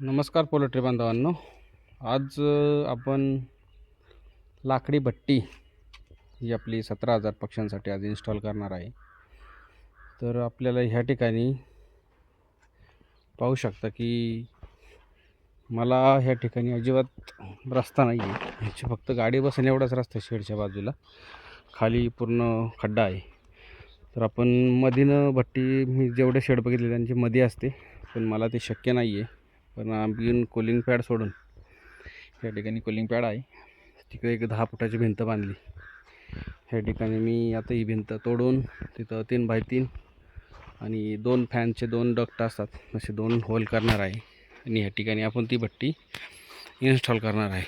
नमस्कार पोल्ट्री बांधवांनो. आज आपण लाकडी भट्टी ही आपली सतरा हजार पक्ष्यांसाठी आज इन्स्टॉल करणार आहे. तर आपल्याला ह्या ठिकाणी पाहू शकता की मला ह्या ठिकाणी अजिबात रस्ता नाही आहे. ह्याची फक्त गाडी बसेल एवढाच रस्ता आहे शेडच्या बाजूला. खाली पूर्ण खड्डा आहे. तर आपण मधीनं भट्टी मी जेवढे शेड बघितले त्यांची मध्ये असते. पण मला ते शक्य नाही आहे पण आम्ही कोलिंग पॅड सोडून या ठिकाणी कोलिंग पॅड आहे. तिकडे एक दहा फुटाची भिंत बांधली. ह्या ठिकाणी मी आता ही भिंत तोडून तिथं तीन बाय तीन आणि दोन फॅनचे दोन डक्ट असतात. असे दोन होल करणार आहे. आणि ह्या ठिकाणी आपण ती भट्टी इन्स्टॉल करणार आहे.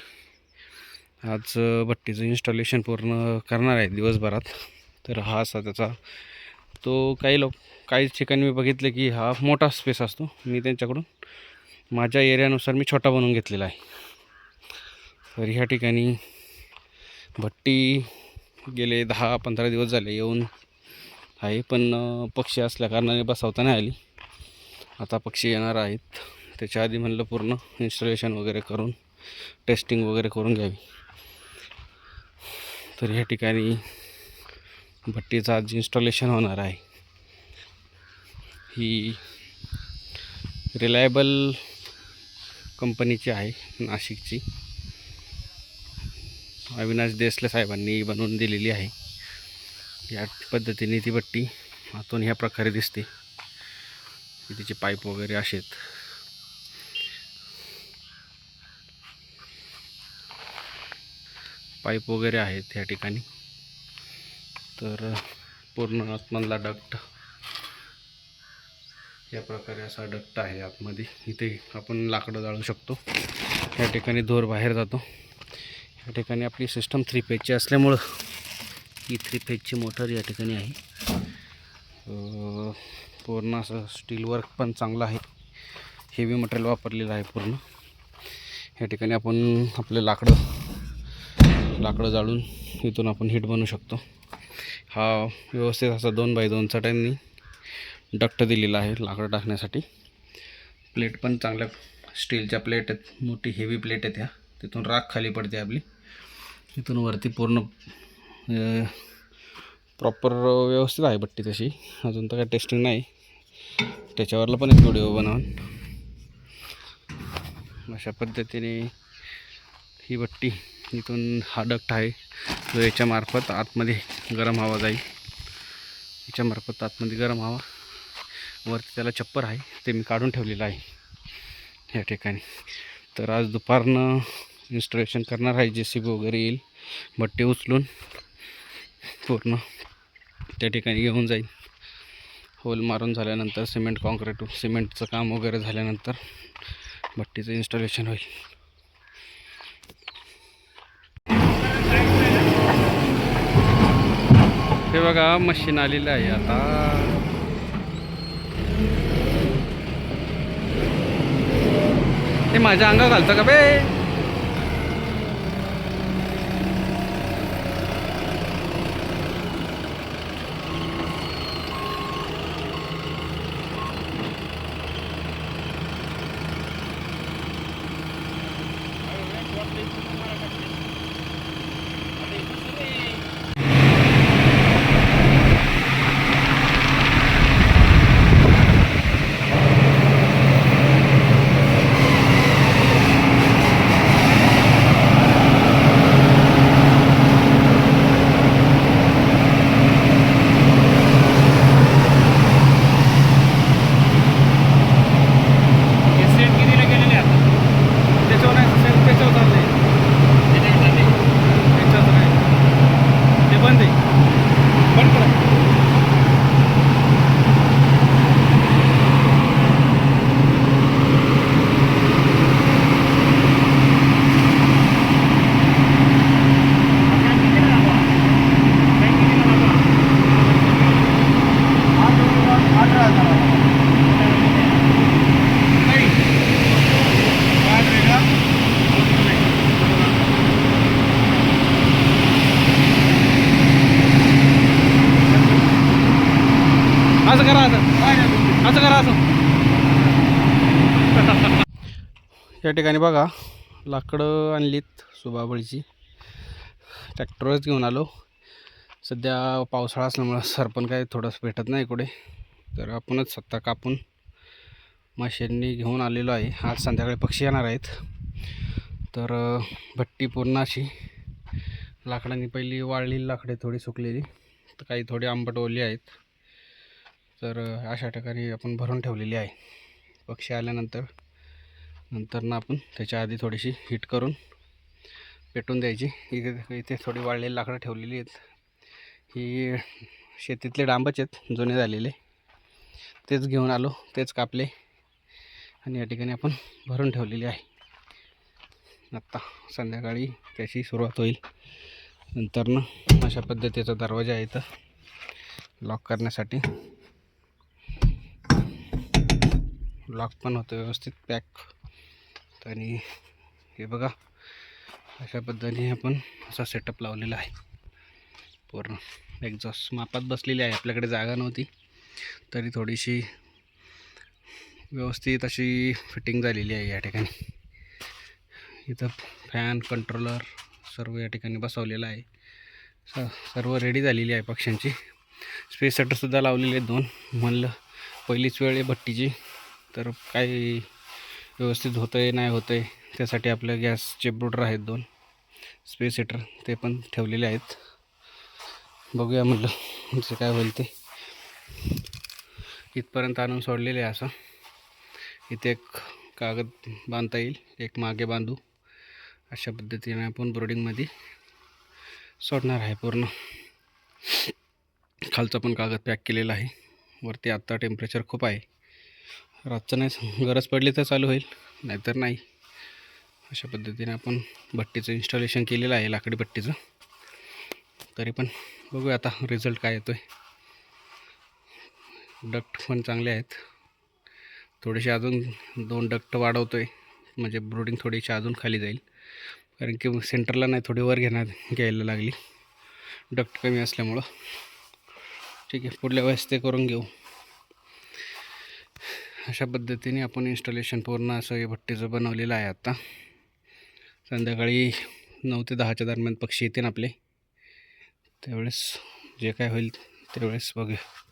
आज भट्टीचं इन्स्टॉलेशन पूर्ण करणार आहे दिवसभरात. तर हा असा त्याचा तो काही लोक काही ठिकाणी मी बघितलं की हा मोठा स्पेस असतो. मी त्यांच्याकडून माझ्या एरियानुसार मी छोटा बनवून घेतलेला आहे. तर ह्या ठिकाणी भट्टी गेले दहा पंधरा दिवस झाले येऊन आहे पण पक्षी असल्या कारणाने बसवता नाही आली. आता पक्षी येणार आहेत. त्याच्या आधी म्हणलं पूर्ण इन्स्टॉलेशन वगैरे करून टेस्टिंग वगैरे करून घ्यावी. तर ह्या ठिकाणी भट्टीचं आज इन्स्टॉलेशन होणार आहे. ही रिलायबल कंपनीची आहे नाशिकची. अविनाश देसले साहेबांनी बनवून दिलेली आहे. या पद्धतीने ती भट्टी आतून ह्या प्रकारे दिसते. तिचे पाईप वगैरे असेत पाईप वगैरे आहेत या ठिकाणी. तर पूर्ण आतमधला डक्ट या प्रकारे असा डक्ट आहे आतमध्ये. इथे आपण लाकडं जाळू शकतो. या ठिकाणी धोर बाहेर जातो. या ठिकाणी आपली सिस्टम थ्री फेजची असल्यामुळं ही थ्री फेजची मोटर या ठिकाणी आहे. पूर्ण असं स्टील वर्क पण चांगलं आहे. हेवी मटेरियल वापरलेलं आहे पूर्ण. या ठिकाणी आपण आपलं लाकडं लाकडं जाळून इथून आपण हिट बनवू शकतो. हा व्यवस्थित असा दोन बाय दोन चट्यांनी डक्ट दिलेला आहे लाकडं टाकण्यासाठी. प्लेट पण चांगल्या स्टीलच्या प्लेट आहेत. मोठी हेवी प्लेट आहेत ह्या तिथून राख खाली पडते आपली. इथून वरती पूर्ण प्रॉपर व्यवस्थित आहे भट्टी तशी. अजून तर काही टेस्टिंग नाही. त्याच्यावरला पण एक व्हिडिओ बनवून. अशा पद्धतीने ही भट्टी इथून हा डक्ट आहे. जो याच्यामार्फत आतमध्ये गरम हवा जाईल. याच्यामार्फत आतमध्ये गरम हवा. वरती त्याला छप्पर आहे ते मी काढून ठेवलेलं आहे या ठिकाणी. तर आज दुपारनं इन्स्टॉलेशन करणार आहे जे सी बी वगैरे येईल भट्टी उचलून पूर्ण त्या ठिकाणी घेऊन जाईल. होल मारून झाल्यानंतर सिमेंट कॉन्क्रीट सिमेंटचं काम वगैरे झाल्यानंतर भट्टीचं इन्स्टॉलेशन होईल. हे बघा मशीन आलेलं आहे आता. ते माझ्या अंगावर घालतं का बे हे सेट कितीला गेलेले आता त्याच्यावर नाही सेट त्याच्यावर चाललंय त्याच्यावर नाही ते बंद आहे बंद करा नाही असं करा असं. असं करा असं. या ठिकाणी बघा लाकडं आणलीत सुबाबळीची. ट्रॅक्टरच घेऊन आलो. सध्या पावसाळा असल्यामुळं सरपण काय थोडंसं भेटत नाही इकडे तर आपणच स्वतः कापून मशीननी घेऊन आलेलो आहे. आज संध्याकाळी पक्षी येणार आहेत. तर भट्टी पूर्ण अशी. लाकडांनी पहिली वाळलेली लाकडे थोडी सुकलेली. तर काही थोडी आंबट ओली आहेत. तर अशा ठिकाणी आपण भरून ठेवलेली आहे. पक्षी आल्यानंतर नंतर ना आपण त्याच्या आधी थोडीशी हीट करून पेटून द्यायची. इथे इथे थोडी वाळलेली लाकडं ठेवलेली आहेत. ही शेतीतले डांबच आहेत जुने झालेले. तेच घेऊन आलो तेच कापले आणि या ठिकाणी आपण भरून ठेवलेली आहे. आत्ता संध्याकाळी त्याची सुरुवात होईल. नंतर ना अशा पद्धतीचा दरवाजा आहे इथं लॉक करण्यासाठी लॉक पण होतं व्यवस्थित पॅक. आणि हे बघा अशा पद्धतीने आपण असा सेटअप लावलेला आहे. पूर्ण एक्झॉस्ट मापात बसलेली आहे आपल्याकडे जागा नव्हती. तरी थोडीशी व्यवस्थित अशी फिटिंग झालेली आहे या ठिकाणी. इथं फॅन कंट्रोलर सर्व या ठिकाणी बसवलेलं आहे. स सर्व रेडी झालेली आहे पक्ष्यांची. स्पेस सेटरसुद्धा लावलेले आहेत दोन. म्हणलं पहिलीच वेळ आहे भट्टीची. तर काही व्यवस्थित होतं आहे नाही होतं आहे त्यासाठी आपल्या गॅसचे ब्रुडर आहेत दोन. स्पेस हिटर ते पण ठेवलेले आहेत. बघूया म्हटलं जे काय होईल ते. इथपर्यंत आणून सोडलेले आहे असं. इथे एक कागद बांधता येईल एक मागे बांधू. अशा पद्धतीने आपण ब्रोडिंगमध्ये सोडणार आहे पूर्ण. खालचा पण कागद पॅक केलेला आहे. वरती आत्ता टेम्परेचर खूप आहे. रातचं नाही गरज पडली तर चालू होईल नाहीतर नाही. अशा पद्धतीने आपण भट्टीचं इन्स्टॉलेशन केलेलं आहे लाकडी भट्टीचं. तरी पण बघूया आता रिझल्ट काय येतो आहे डक्ट पण चांगले आहेत. थोडेसे अजून दोन डक्ट वाढवतो आहे म्हणजे ब्रोडिंग थोडीशी अजून खाली जाईल. कारण की सेंटरला नाही थोडी वर घेणार घ्यायला लागली. डक्ट कमी असल्यामुळं. ठीक आहे पुढल्या वेळेस ते करून घेऊ. अशा पद्धतीने आपण इन्स्टॉलेशन पूर्ण असं हे भट्टीचं बनवलेलं आहे आत्ता संध्याकाळी नऊ ते दहाच्या दरम्यान पक्षी येतील आपले. त्यावेळेस जे काय होईल त्यावेळेस बघूया.